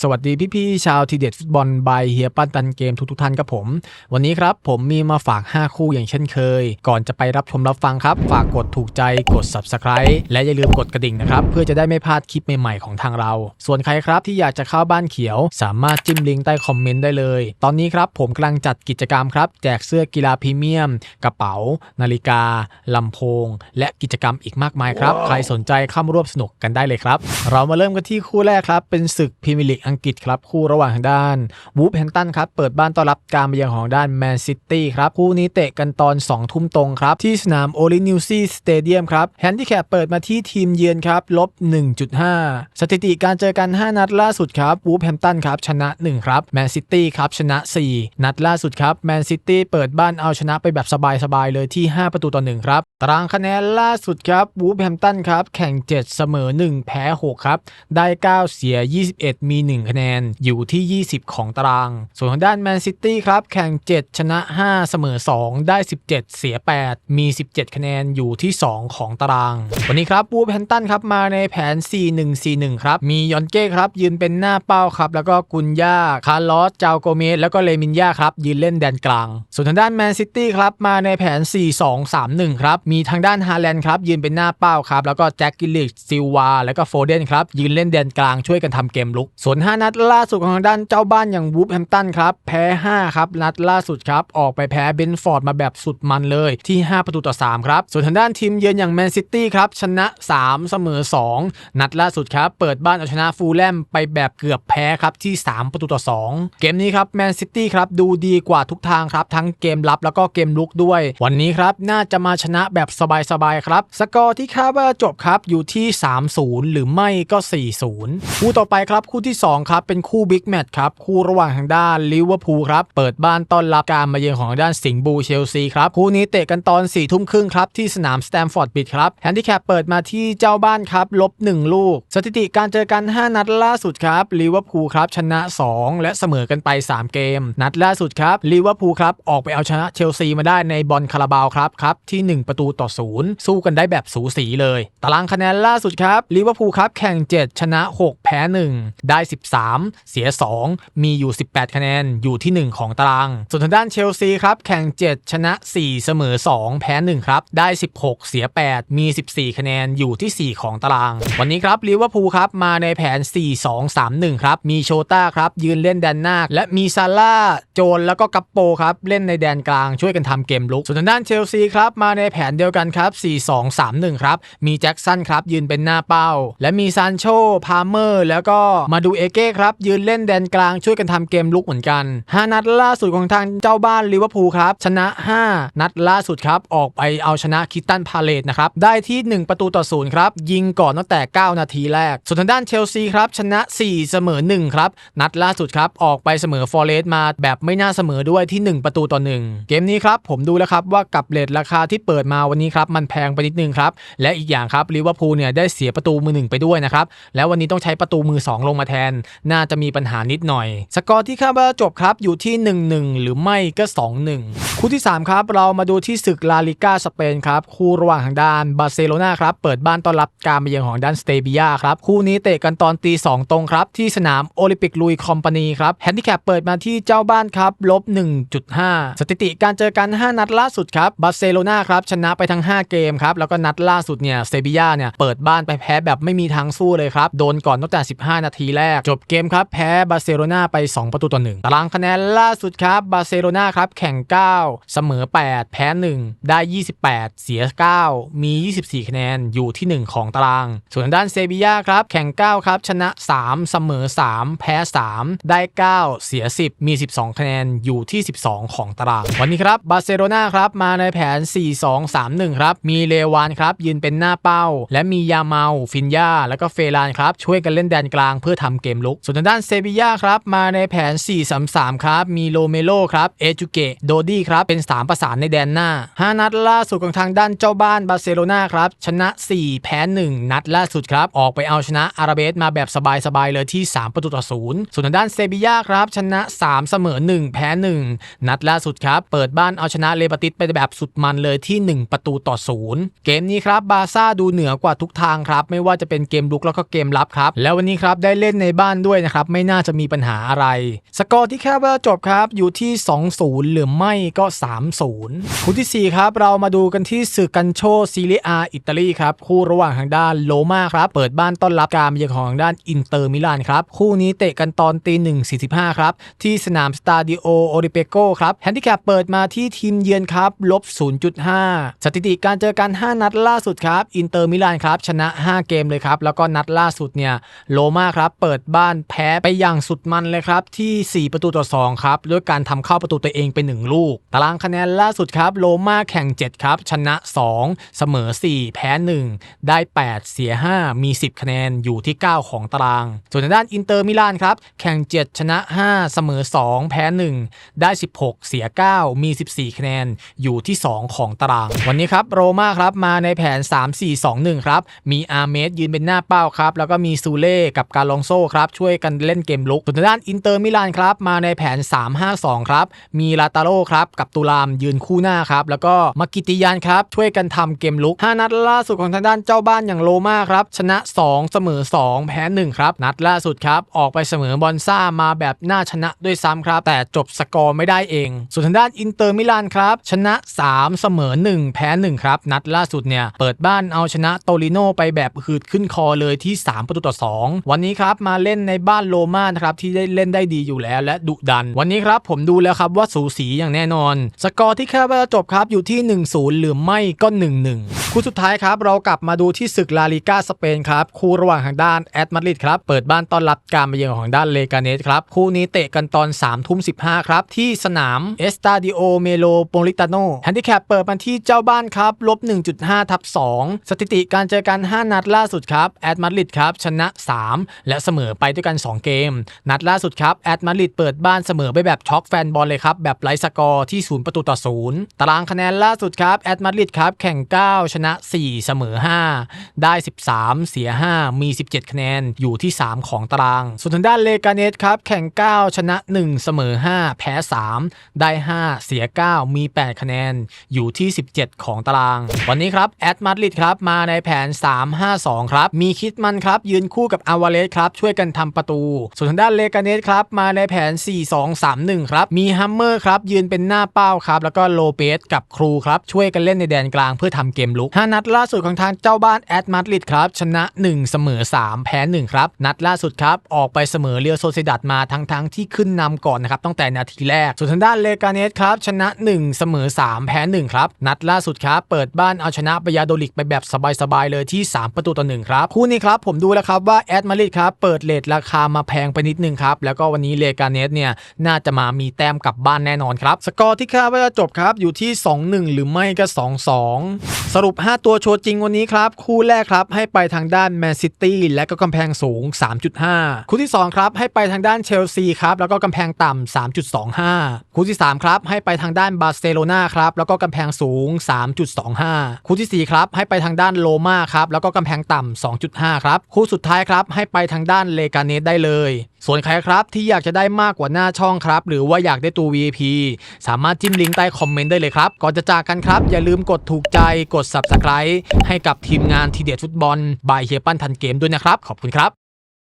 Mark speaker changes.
Speaker 1: สวัสดีพี่ๆชาวทีเด็ดฟุตบอลบายเฮียปั้นตันเกมทุกๆท่านครับผม วันนี้ครับผมมีมาฝาก 5 คู่อย่างเช่นเคย ก่อนจะไปรับชมรับฟังครับ ฝากกดถูกใจกด subscribe และอย่าลืมกดกระดิ่งนะครับ เพื่อจะได้ไม่พลาดคลิปใหม่ๆของทางเรา ส่วนใครครับที่อยากจะเข้าบ้านเขียว สามารถจิ้มลิงก์ใต้คอมเมนต์ได้เลย ตอนนี้ครับผมกำลังจัดกิจกรรมครับ แจกเสื้อกีฬาพรีเมียม กระเป๋า นาฬิกาลำโพง และกิจกรรมอีกมากมายครับ ใครสนใจเข้ามาร่วมสนุกกันได้เลยครับ เรามาเริ่มกันที่คู่แรกครับเป็นศึกพรีเมียร์ลีกอังกฤษครับคู่ระหว่างทางด้านวูฟแฮมตันครับเปิดบ้านต้อนรับการมาเยือนของด้านแมนซิตี้ครับคู่นี้เตะกันตอน 2 ทุ่มตรงครับที่สนามโอลินิวซีสเตเดียมครับแฮนดิแคปเปิดมาที่ทีมเยือนครับลบ 1.5 สถิติการเจอกัน 5 นัดล่าสุดครับวูฟแฮมตันครับชนะ 1 ครับแมนซิตี้ครับชนะ 4 นัดล่าสุดครับแมนซิตี้เปิดบ้านเอาชนะไปแบบสบายๆเลยที่ 5 ประตูต่อ1ครับตารางคะแนนล่าสุดครับวูฟแฮมตันครับแข่ง 7 เสมอ 1 แพ้ 6 ครับ ได้ 9 เสีย 21 มี1 คะแนนอยู่ที่ 20 ของตาราง ส่วนทางด้านแมนซิตี้ครับแข่ง 7 ชนะ 5 เสมอ 2 ได้ 17 เสีย 8 มี 17 คะแนนอยู่ที่ 2 ของตาราง วันนี้ครับวูแฮมตันครับมาในแผน 4-1-4-1 ครับ มียอนเก้ครับยืนเป็นหน้าเป้าครับ แล้วก็กุนย่าคาร์ลอสจาวโกเมสแล้วก็เลมินย่าครับ ยืนเล่นแดนกลาง ส่วนทางด้านแมนซิตี้ครับมาในแผน 4-2-3-1 ครับ มีทางด้านฮาแลนด์ครับยืนเป็นหน้าเป้าครับแล้วก็แจ็คกิลลิกซิลวาแล้วก็โฟเดนครับยืนเล่นแดนกลางช่วยกันทำเกมลุกส่วน5 นัดล่าสุดของทางด้านเจ้าบ้านอย่างวูฟแฮมตันครับ แพ้ 5 ครับ นัดล่าสุดครับ ออกไปแพ้เบนฟอร์ดมาแบบสุดมันเลยที่ 5 ประตูต่อ 3 ครับ ส่วนทางด้านทีมเยือนอย่างแมนซิตี้ครับ ชนะ 3 เสมอ 2 นัดล่าสุดครับ เปิดบ้านเอาชนะฟูลแลมไปแบบเกือบแพ้ครับที่ 3 ประตูต่อ 2 เกมนี้ครับแมนซิตี้ครับดูดีกว่าทุกทางครับทั้งเกมรับแล้วก็เกมลุกด้วย วันนี้ครับน่าจะมาชนะแบบสบายๆครับ สกอร์ที่คาดว่าจบครับอยู่ที่ 3-0 หรือไม่ก็ 4-0 คู่ต่อไปครับคู่ที่2ครับเป็นคู่บิ๊กแมตช์ครับคู่ระหว่างทางด้านลิเวอร์พูลครับเปิดบ้านต้อนรับการมาเยือนของทางด้านสิงห์บูเชลซีครับคู่นี้เตะกันตอน4ทุ่มครึ่งครับที่สนามสแตมฟอร์ดบิดครับแฮนดิแคปเปิดมาที่เจ้าบ้านครับลบ 1 ลูก สถิติการเจอกัน 5 นัดล่าสุดครับลิเวอร์พูลครับชนะ 2 และเสมอกันไป 3 เกม นัดล่าสุดครับลิเวอร์พูลครับออกไปเอาชนะเชลซีมาได้ในบอลคาราบาวครับครับที่ 1 ประตูต่อศูนย์สู้กันได้แบบสูสีเลย ตารางคะแนนล่าสุดครับลิเวอร์พูลครับแข่ง 7 ชนะ 6 แพ้ 1 ได้13 เสีย 2 มีอยู่ 18 คะแนนอยู่ที่ 1 ของตาราง ส่วนทางด้านเชลซีครับแข่ง 7 ชนะ 4 เสมอ 2 แพ้ 1 ครับ ได้ 16 เสีย 8 มี 14 คะแนนอยู่ที่ 4 ของตาราง วันนี้ครับลิเวอร์พูลครับมาในแผน 4-2-3-1 ครับ มีโชต้าครับยืนเล่นแดนหน้า และมีซาร่าโจนแล้วก็กัปโปครับเล่นในแดนกลางช่วยกันทำเกมลุก ส่วนทางด้านเชลซีครับมาในแผนเดียวกันครับ 4-2-3-1 ครับ มีแจ็คสันครับยืนเป็นหน้าเป้า และมีซานโชพาเมอร์ แล้วก็มาดูเอเก้ครับ ยืนเล่นแดนกลางช่วยกันทำเกมลุกเหมือนกัน 5 นัดล่าสุดของทางเจ้าบ้านลิเวอร์พูลครับ ชนะ 5 นัดล่าสุดครับ ออกไปเอาชนะคิตตันพาเลตนะครับ ได้ที่ 1 ประตูต่อศูนย์ครับ ยิงก่อนตั้งแต่ 9 นาทีแรก ส่วนทางด้านเชลซีครับ ชนะ 4 เสมอ 1 ครับ นัดล่าสุดครับ ออกไปเสมอฟอร์เรสต์มาแบบไม่น่าเสมอด้วยที่ 1 ประตูต่อ 1 เกมนี้ครับผมดูแล้วครับว่ากับเลทราคาที่เปิดมาวันนี้ครับมันแพงไปนิดนึงครับและอีกอย่างครับลิเวอร์พูลเนี่ยได้เสียประตูมือหนึ่งไปด้วยนะครับแล้ววันนี้ต้องใช้ประตูมือ 2 ลงมาแทนน่าจะมีปัญหานิดหน่อย สกอร์ที่คาดว่าจบครับอยู่ที่ 1-1 หรือไม่ก็ 2-1 คู่ที่ 3 ครับ เรามาดูที่ศึกลาลิก้าสเปนครับ คู่ระหว่างทางด้านบาร์เซโลนาครับเปิดบ้านต้อนรับการมาเยือนของด้านสเตเบียครับ คู่นี้เตะกันตอนตี 2 ตรงครับ ที่สนามโอลิมปิกลุยคอมพานีครับแฮนดิแคปเปิดมาที่เจ้าบ้านครับลบ1.5 สถิติการเจอกัน 5 นัดล่าสุดครับบาร์เซโลนาครับชนะไปทั้ง 5 เกมครับแล้วก็นัดล่าสุดเนี่ยสเตเบียเนี่ยเปิดบ้านไปแพ้แบบไม่มีทางสู้เลยครับโดนก่อนตั้งแต่ 15 นาทีแรกจบเกมครับแพ้บาร์เซโลนาไป 2 ประตูต่อ1ตารางคะแนนล่าสุดครับบาร์เซโลนาครับแข่ง 9 เสมอ 8 แพ้ 1 ได้ 28 เสีย 9 มี 24 คะแนนอยู่ที่ 1 ของตาราง ส่วนด้านเซบียาครับแข่ง 9 ครับ ชนะ 3 เสมอ 3 แพ้ 3 ได้ 9 เสีย 10 มี 12 คะแนนอยู่ที่ 12 ของตาราง วันนี้ครับบาร์เซโลนาครับมาในแผน 4-2-3-1 ครับ มีเลวานครับยืนเป็นหน้าเป้า และมียาเมาฟินยาแล้วก็เฟรานครับช่วยกันเล่นแดนกลางเพื่อทำเกมลุก ส่วนทางด้านเซบีย่าครับ มาในแผน 4-3-3 ครับ มีโลเมโลครับ เอจูเกะ โดดี้ครับ เป็น 3 ประสานในแดนหน้า 5 นัดล่าสุดของทางด้านเจ้าบ้านบาร์เซโลนาครับ ชนะ 4 แพ้ 1 นัดล่าสุดครับ ออกไปเอาชนะอาราเบสมาแบบสบาย ๆ เลยที่ 3 ประตูต่อศูนย์ส่วนทางด้านเซบีย่าครับ ชนะ 3 เสมอ 1 แพ้ 1 นัดล่าสุดครับ เปิดบ้านเอาชนะเลปาติสไปแบบสุดมันเลยที่ 1 ประตูต่อศูนย์เกมนี้ครับบาร์ซ่าดูเหนือกว่าทุกทางครับไม่ว่าจะเป็นเกมลุกแล้วก็เกมรับครับแล้ววันนี้ครับได้เล่นในบ้านด้วยนะครับ ไม่น่าจะมีปัญหาอะไร สกอร์ที่แค่ว่าจบครับอยู่ที่ 2-0 หรือไม่ก็ 3-0 คู่ทีสี่4 ครับ เรามาดูกันที่ศึกกันโชซีเรียอาอิตาลีครับ คู่ระหว่างทางด้านโลมาครับ เปิดบ้านต้อนรับการมาเยือนของทางด้านอินเตอร์มิลานครับ คู่นี้เตะกันตอนตีหนึ่งสี่สิบห้าครับ ที่สนามสตาดิโอโอริเปโกครับแฮนดิแคปเปิดมาที่ทีมเยือนครับลบ 0.5 สถิติการเจอกัน 5 นัดล่าสุดครับ อินเตอร์มิลานครับ ชนะ 5 เกมเลยครับ แล้วก็นัดล่าสุดเนี่ยโลมาครับ เปิดบ้านแพ้ไปอย่างสุดมันเลยครับที่ 4 ประตูต่อ2ครับด้วยการทำเข้าประตูตัวเองเป็น1ลูก ตารางคะแนนล่าสุดครับโลมาแข่ง 7 ครับ ชนะ 2 เสมอ 4 แพ้ 1 ได้ 8 เสีย 5 มี 10 คะแนนอยู่ที่ 9 ของตาราง ส่วนทางด้านอินเตอร์มิลานครับแข่ง 7 ชนะ 5 เสมอ 2 แพ้ 1 ได้ 16 เสีย 9 มี 14 คะแนนอยู่ที่ 2 ของตาราง วันนี้ครับโรม่าครับมาในแผน 3-4-2-1 ครับมีอาร์เมสยืนเป็นหน้าเป้าครับแล้วก็มีซูเล่กับการลองโซ่ครับช่วยกันเล่นเกมลุกส่วนทางด้านอินเตอร์มิลานครับมาในแผน 3-5-2 ครับ มีลาตาโรครับกับตุลามยืนคู่หน้าครับแล้วก็มากิติยานครับช่วยกันทำเกมลุก 5 นัดล่าสุดของทางด้านเจ้าบ้านอย่างโรม่าครับชนะ 2 เสมอ 2 แพ้1ครับนัดล่าสุดครับออกไปเสมอบอลซ่ามาแบบน่าชนะด้วยซ้ำครับ แต่จบสกอร์ไม่ได้เอง ส่วนทางด้านอินเตอร์มิลานครับชนะ 3 เสมอ 1 แพ้ 1 ครับ นัดล่าสุดเนี่ยเปิดบ้านเอาชนะโตลิโนไปแบบหืดขึ้นคอเลยที่ 3 ประตูต่อ 2 วันนี้ครับมาเล่นในบ้านโรมานะครับที่ได้เล่นได้ดีอยู่แล้ว และดุดัน วันนี้ครับผมดูแล้วครับว่าสูสีอย่างแน่นอน สกอร์ที่แค่ว่าจะจบครับอยู่ที่ 1-0 หรือไม่ก็ 1-1 คู่สุดท้ายครับเรากลับมาดูที่ศึกลาลิก้าสเปนครับคู่ระหว่างทางด้านแอตมาดริดครับเปิดบ้านต้อนรับการมาเยือนของทางด้านเลกาเนสครับคู่นี้เตะกันตอน3ทุ่ม15ครับที่สนามเอสตาดิโอเมโลโปลิตาโนแฮนดิแคปเปิดมาที่เจ้าบ้านครับลบ1.5ทับ2สถิติการเจอกัน 5 นัดล่าสุดครับแอตมาดริดครับชนะ 3 และเสมอไปด้วยกัน 2 เกม นัดล่าสุดครับแอตมาริดเปิดบ้านเสมอไปแบบช็อกแฟนบอลเลยครับ แบบไร้สกอร์ที่ 0 ประตูต่อ 0 ตารางคะแนนล่าสุดครับแอตมาริดครับแข่ง 9 ชนะ 4 เสมอ 5 ได้ 13 เสีย 5 มี 17 คะแนนอยู่ที่ 3 ของตาราง ส่วนทางด้านเลกาเนสครับแข่ง 9 ชนะ 1 เสมอ 5 แพ้ 3 ได้ 5 เสีย 9 มี 8 คะแนนอยู่ที่ 17 ของตาราง วันนี้ครับแอตมาริดครับมาในแผน 3-5-2 ครับมีคิดมันครับยืนคู่กับอาวาเลสครับช่วยกันทำประตู ส่วนทางด้านเลกาเนสครับมาในแผน 4-2-3-1 ครับ มีฮัมเมอร์ครับยืนเป็นหน้าเป้าครับ แล้วก็โลเปสกับครูครับ ช่วยกันเล่นในแดนกลางเพื่อทำเกมลุก 5 นัดล่าสุดของทางเจ้าบ้านแอตมาดริดครับ ชนะ 1 เสมอ 3 แพ้ 1 ครับ นัดล่าสุดครับ ออกไปเสมอเรียวโซเซดัดมาทั้งๆทที่ขึ้นนำก่อนนะครับตั้งแต่นาทีแรก ส่วนทางด้านเลกาเนสครับชนะ 1 เสมอ 3 แพ้ 1 ครับ นัดล่าสุดครับเปิดบ้านเอาชนะบายาโดลิกไปแบบสบายๆเลยที่ 3 ประตูต่อ1ครับคู่นี้ครับผมดูแล้วครับว่าแอตมาดริดครับเปิดเลทราคามาแพงไปนิดนึงครับ แล้วก็วันนี้เลกาเนสเนี่ยน่าจะมามีแต้มกลับบ้านแน่นอนครับ สกอร์ที่คาดว่าจะจบครับอยู่ที่ 2-1 หรือไม่ก็ 2-2 สรุป 5 ตัวโชว์จริงวันนี้ครับ คู่แรกครับให้ไปทางด้านแมนซิตี้และก็กำแพงสูง 3.5 คู่ที่ 2 ครับ ให้ไปทางด้านเชลซีครับแล้วก็กำแพงต่ำ3.25 คู่ที่ 3 ครับ ให้ไปทางด้านบาร์เซโลนาครับแล้วก็กำแพงสูง 3.25 คู่ทีสี่4 ครับ ให้ไปทางด้านโลมาครับแล้วก็กำแพงต่ำ2.5 ครับ คู่สุดท้ายครับให้ไปทางด้านเลกาเนสได้เลย ส่วนใครครับที่อยากจะได้มากกว่าหน้าช่องครับ หรือว่าอยากได้ตัว VIP สามารถจิ้มลิงก์ใต้คอมเมนต์ได้เลยครับ ก่อนจะจากกันครับ อย่าลืมกดถูกใจกด Subscribe ให้กับทีมงานทีเด็ดฟุตบอลบายเฮียปั้นทันเกมด้วยนะครับ ขอบคุณครับ